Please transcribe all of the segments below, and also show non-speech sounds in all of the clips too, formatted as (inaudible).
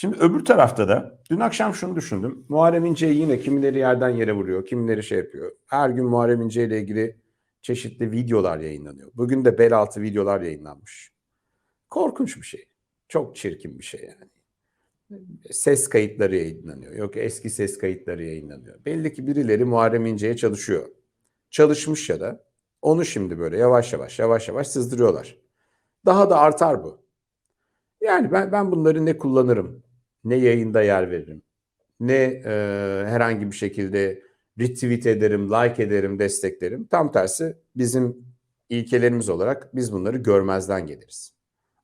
Şimdi öbür tarafta da dün akşam şunu düşündüm. Muharrem İnce yine kimileri yerden yere vuruyor, kimileri şey yapıyor. Her gün Muharrem İnce ile ilgili çeşitli videolar yayınlanıyor. Bugün de bel altı videolar yayınlanmış. Korkunç bir şey. Çok çirkin bir şey yani. Ses kayıtları yayınlanıyor. Yok eski ses kayıtları yayınlanıyor. Belli ki birileri Muharrem İnce'ye çalışıyor. Çalışmış ya da onu şimdi böyle yavaş yavaş yavaş yavaş sızdırıyorlar. Daha da artar bu. Yani ben ben bunları ne kullanırım, ne yayında yer veririm, ne e, herhangi bir şekilde retweet ederim, like ederim, desteklerim. Tam tersi bizim ilkelerimiz olarak biz bunları görmezden geliriz.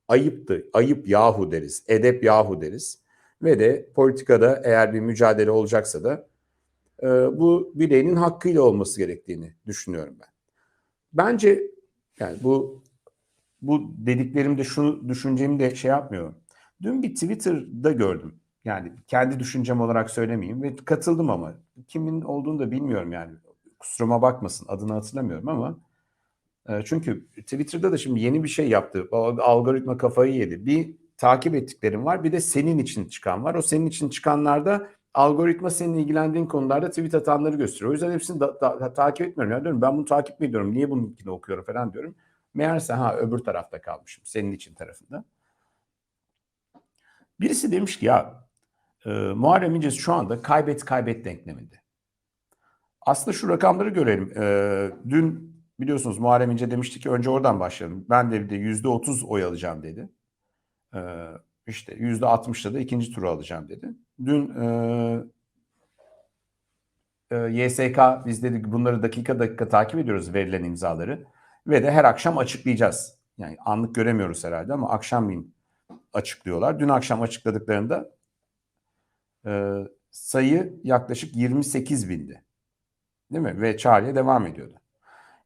Ayıptı, ayıp yahu deriz, edep yahu deriz. Ve de politikada eğer bir mücadele olacaksa da e, bu bireyin hakkıyla olması gerektiğini düşünüyorum ben. Bence yani bu bu dediklerimde şunu düşüncemi de şey yapmıyorum. Dün bir Twitter'da gördüm. Yani kendi düşüncem olarak söylemeyeyim ve katıldım ama kimin olduğunu da bilmiyorum yani. Kusuruma bakmasın adını hatırlamıyorum ama e, çünkü Twitter'da da şimdi yeni bir şey yaptı. Algoritma kafayı yedi. Bir takip ettiklerim var bir de senin için çıkan var. O senin için çıkanlarda algoritma senin ilgilendiğin konularda tweet atanları gösteriyor. O yüzden hepsini da, da, takip etmiyorum. Ya diyorum ben bunu takip mi ediyorum? Niye bununkini okuyorum falan diyorum. Meğerse ha öbür tarafta kalmışım. Senin için tarafında. Birisi demiş ki ya e, Muharrem İnce şu anda kaybet kaybet denkleminde. Aslında şu rakamları görelim. E, dün biliyorsunuz Muharrem İnce demişti ki önce oradan başlayalım. Ben de de yüzde otuz oy alacağım dedi. E, işte yüzde altmışta da ikinci turu alacağım dedi. Dün e, e, YSK biz dedik bunları dakika dakika takip ediyoruz verilen imzaları ve de her akşam açıklayacağız. Yani anlık göremiyoruz herhalde ama akşamleyin açıklıyorlar. Dün akşam açıkladıklarında e, sayı yaklaşık 28 bindi. Değil mi? Ve çağrıya devam ediyordu.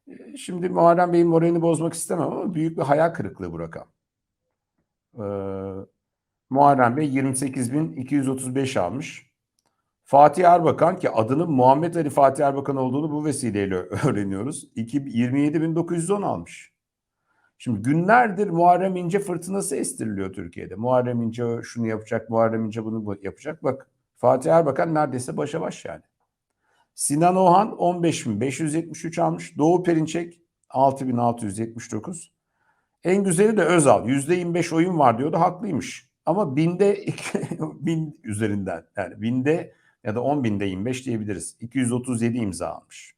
E, şimdi Muharrem Bey'in moralini bozmak istemem ama büyük bir hayal kırıklığı bu rakam. E, Muharrem Bey 28.235 almış. Fatih Erbakan ki adının Muhammed Ali Fatih Erbakan olduğunu bu vesileyle (laughs) öğreniyoruz. 27.910 almış. Şimdi günlerdir Muharrem İnce fırtınası estiriliyor Türkiye'de. Muharrem İnce şunu yapacak, Muharrem İnce bunu yapacak. Bak Fatih Erbakan neredeyse başa baş yani. Sinan Ohan 15.573 almış. Doğu Perinçek 6.679. En güzeli de Özal. %25 oyun var diyordu. Haklıymış. Ama binde (laughs) bin üzerinden yani binde ya da 10 binde 25 diyebiliriz. 237 imza almış.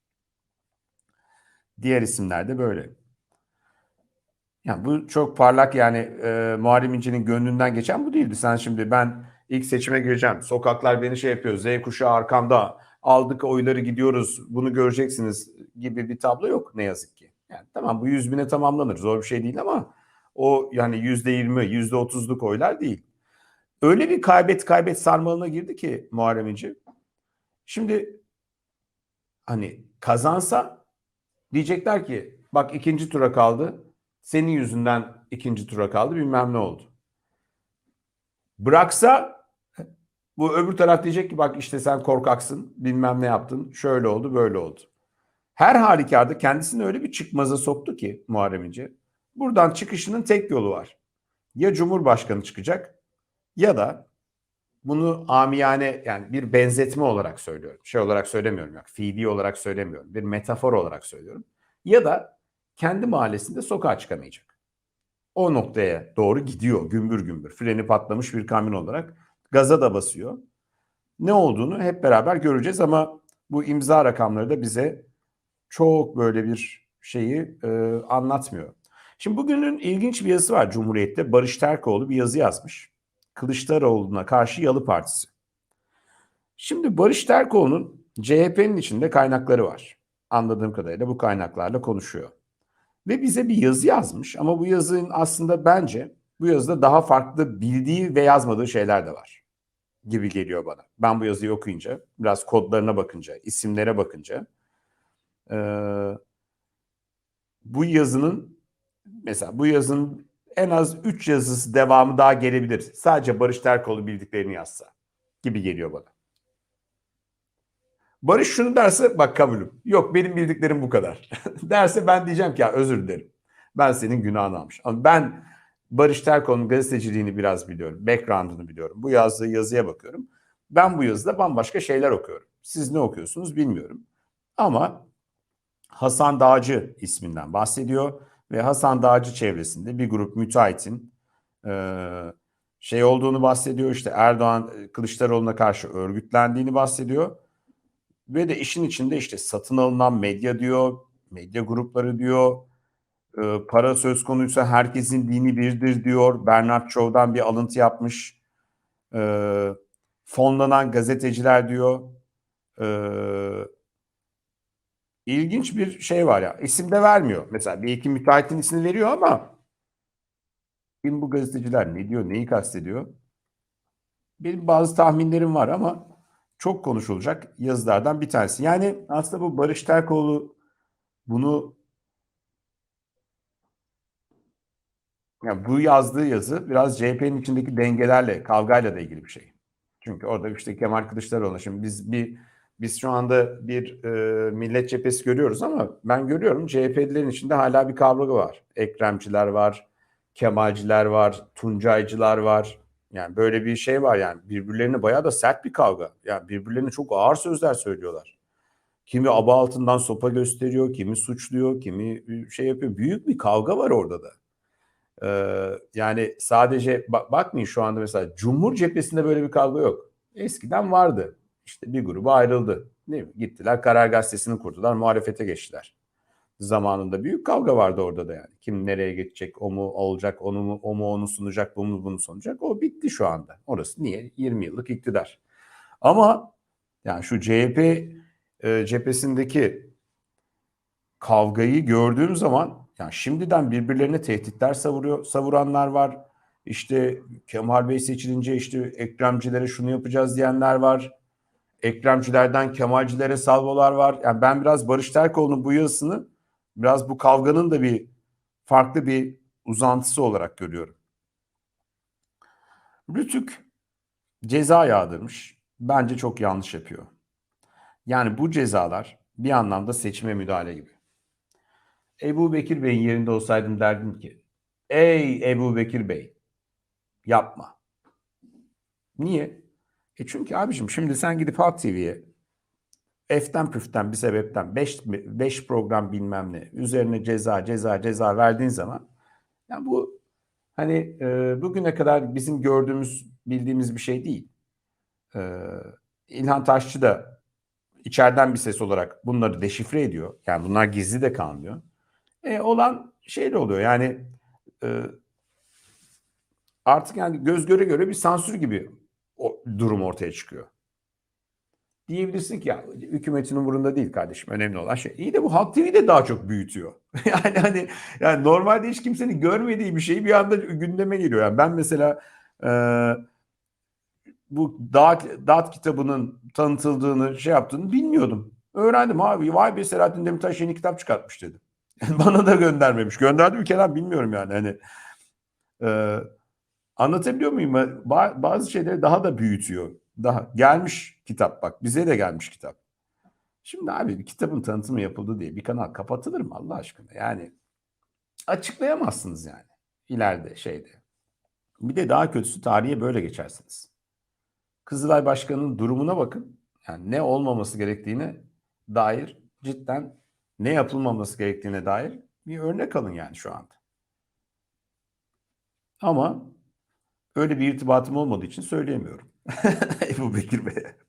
Diğer isimler de böyle. Yani bu çok parlak yani e, Muharrem İnce'nin gönlünden geçen bu değildi. Sen şimdi ben ilk seçime gireceğim. Sokaklar beni şey yapıyor. Z kuşağı arkamda. Aldık oyları gidiyoruz. Bunu göreceksiniz gibi bir tablo yok ne yazık ki. Yani tamam bu 100 bine tamamlanır. Zor bir şey değil ama o yani yüzde yirmi, yüzde otuzluk oylar değil. Öyle bir kaybet kaybet sarmalına girdi ki Muharrem İnce. Şimdi hani kazansa diyecekler ki bak ikinci tura kaldı. Senin yüzünden ikinci tura kaldı bilmem ne oldu. Bıraksa bu öbür taraf diyecek ki bak işte sen korkaksın bilmem ne yaptın şöyle oldu böyle oldu. Her halükarda kendisini öyle bir çıkmaza soktu ki Muharrem İnce. Buradan çıkışının tek yolu var. Ya Cumhurbaşkanı çıkacak ya da bunu amiyane yani bir benzetme olarak söylüyorum. Şey olarak söylemiyorum. Yani fiili olarak söylemiyorum. Bir metafor olarak söylüyorum. Ya da kendi mahallesinde sokağa çıkamayacak. O noktaya doğru gidiyor gümbür gümbür. Freni patlamış bir kamyon olarak gaza da basıyor. Ne olduğunu hep beraber göreceğiz ama bu imza rakamları da bize çok böyle bir şeyi e, anlatmıyor. Şimdi bugünün ilginç bir yazısı var Cumhuriyet'te. Barış Terkoğlu bir yazı yazmış. Kılıçdaroğlu'na karşı Yalı Partisi. Şimdi Barış Terkoğlu'nun CHP'nin içinde kaynakları var. Anladığım kadarıyla bu kaynaklarla konuşuyor. Ve bize bir yazı yazmış ama bu yazının aslında bence bu yazıda daha farklı bildiği ve yazmadığı şeyler de var gibi geliyor bana. Ben bu yazıyı okuyunca, biraz kodlarına bakınca, isimlere bakınca e, bu yazının mesela bu yazının en az 3 yazısı devamı daha gelebilir. Sadece Barış Terkoğlu bildiklerini yazsa gibi geliyor bana. Barış şunu derse bak kabulüm. Yok benim bildiklerim bu kadar. (laughs) derse ben diyeceğim ki ya özür dilerim. Ben senin günahını almış. Ama ben Barış Terkoğlu'nun gazeteciliğini biraz biliyorum. Background'ını biliyorum. Bu yazdığı yazıya bakıyorum. Ben bu yazıda bambaşka şeyler okuyorum. Siz ne okuyorsunuz bilmiyorum. Ama Hasan Dağcı isminden bahsediyor ve Hasan Dağcı çevresinde bir grup müteahhitin e, şey olduğunu bahsediyor. İşte Erdoğan Kılıçdaroğlu'na karşı örgütlendiğini bahsediyor. Ve de işin içinde işte satın alınan medya diyor, medya grupları diyor, e, para söz konuysa herkesin dini birdir diyor. Bernard Shaw'dan bir alıntı yapmış. E, fonlanan gazeteciler diyor. E, ilginç bir şey var ya. İsim de vermiyor. Mesela bir iki müteahhitin ismini veriyor ama kim bu gazeteciler ne diyor, neyi kastediyor? Benim bazı tahminlerim var ama çok konuşulacak yazılardan bir tanesi. Yani aslında bu Barış Terkoğlu bunu yani bu yazdığı yazı biraz CHP'nin içindeki dengelerle, kavgayla da ilgili bir şey. Çünkü orada işte Kemal Kılıçdaroğlu şimdi biz bir biz şu anda bir e, millet cephesi görüyoruz ama ben görüyorum CHP'lilerin içinde hala bir kavga var. Ekremciler var, Kemalciler var, Tuncaycılar var. Yani böyle bir şey var yani birbirlerine bayağı da sert bir kavga. Yani birbirlerine çok ağır sözler söylüyorlar. Kimi aba altından sopa gösteriyor, kimi suçluyor, kimi şey yapıyor. Büyük bir kavga var orada da. Ee, yani sadece bak, bakmayın şu anda mesela Cumhur cephesinde böyle bir kavga yok. Eskiden vardı. İşte bir grubu ayrıldı. Değil mi? Gittiler Karar Gazetesi'ni kurdular, muhalefete geçtiler. Zamanında büyük kavga vardı orada da yani. Kim nereye geçecek, o mu olacak, onu mu, o mu onu sunacak, bu mu bunu sunacak. O bitti şu anda. Orası niye? 20 yıllık iktidar. Ama yani şu CHP e, cephesindeki kavgayı gördüğüm zaman yani şimdiden birbirlerine tehditler savuruyor, savuranlar var. İşte Kemal Bey seçilince işte Ekremcilere şunu yapacağız diyenler var. Ekremcilerden Kemalcilere salvolar var. Yani ben biraz Barış Terkoğlu'nun bu yazısını biraz bu kavganın da bir farklı bir uzantısı olarak görüyorum. Rütük ceza yağdırmış. Bence çok yanlış yapıyor. Yani bu cezalar bir anlamda seçime müdahale gibi. Ebu Bekir Bey'in yerinde olsaydım derdim ki ey Ebu Bekir Bey yapma. Niye? E çünkü abicim şimdi sen gidip Halk TV'ye eften püften bir sebepten 5 5 program bilmem ne üzerine ceza ceza ceza verdiğin zaman yani bu hani e, bugüne kadar bizim gördüğümüz bildiğimiz bir şey değil. E, İlhan Taşçı da içeriden bir ses olarak bunları deşifre ediyor. Yani bunlar gizli de kalmıyor. E, olan şey de oluyor yani e, artık yani göz göre göre bir sansür gibi o durum ortaya çıkıyor. Diyebilirsin ki ya hükümetin umurunda değil kardeşim önemli olan şey. İyi de bu Halk TV de daha çok büyütüyor. (laughs) yani hani yani normalde hiç kimsenin görmediği bir şey bir anda gündeme geliyor. Yani ben mesela e, bu Dağıt, Dağıt kitabının tanıtıldığını şey yaptığını bilmiyordum. Öğrendim abi vay be Selahattin Demirtaş yeni kitap çıkartmış dedim. (laughs) Bana da göndermemiş. Gönderdi Kenan bilmiyorum yani. Hani e, anlatabiliyor muyum? Ba- bazı şeyleri daha da büyütüyor. Daha gelmiş kitap bak bize de gelmiş kitap. Şimdi abi bir kitabın tanıtımı yapıldı diye bir kanal kapatılır mı Allah aşkına? Yani açıklayamazsınız yani ileride şeyde. Bir de daha kötüsü tarihe böyle geçersiniz. Kızılay Başkanı'nın durumuna bakın. Yani ne olmaması gerektiğine dair cidden ne yapılmaması gerektiğine dair bir örnek alın yani şu anda. Ama öyle bir irtibatım olmadığı için söyleyemiyorum. (laughs) Ebu Bekir Bey'e.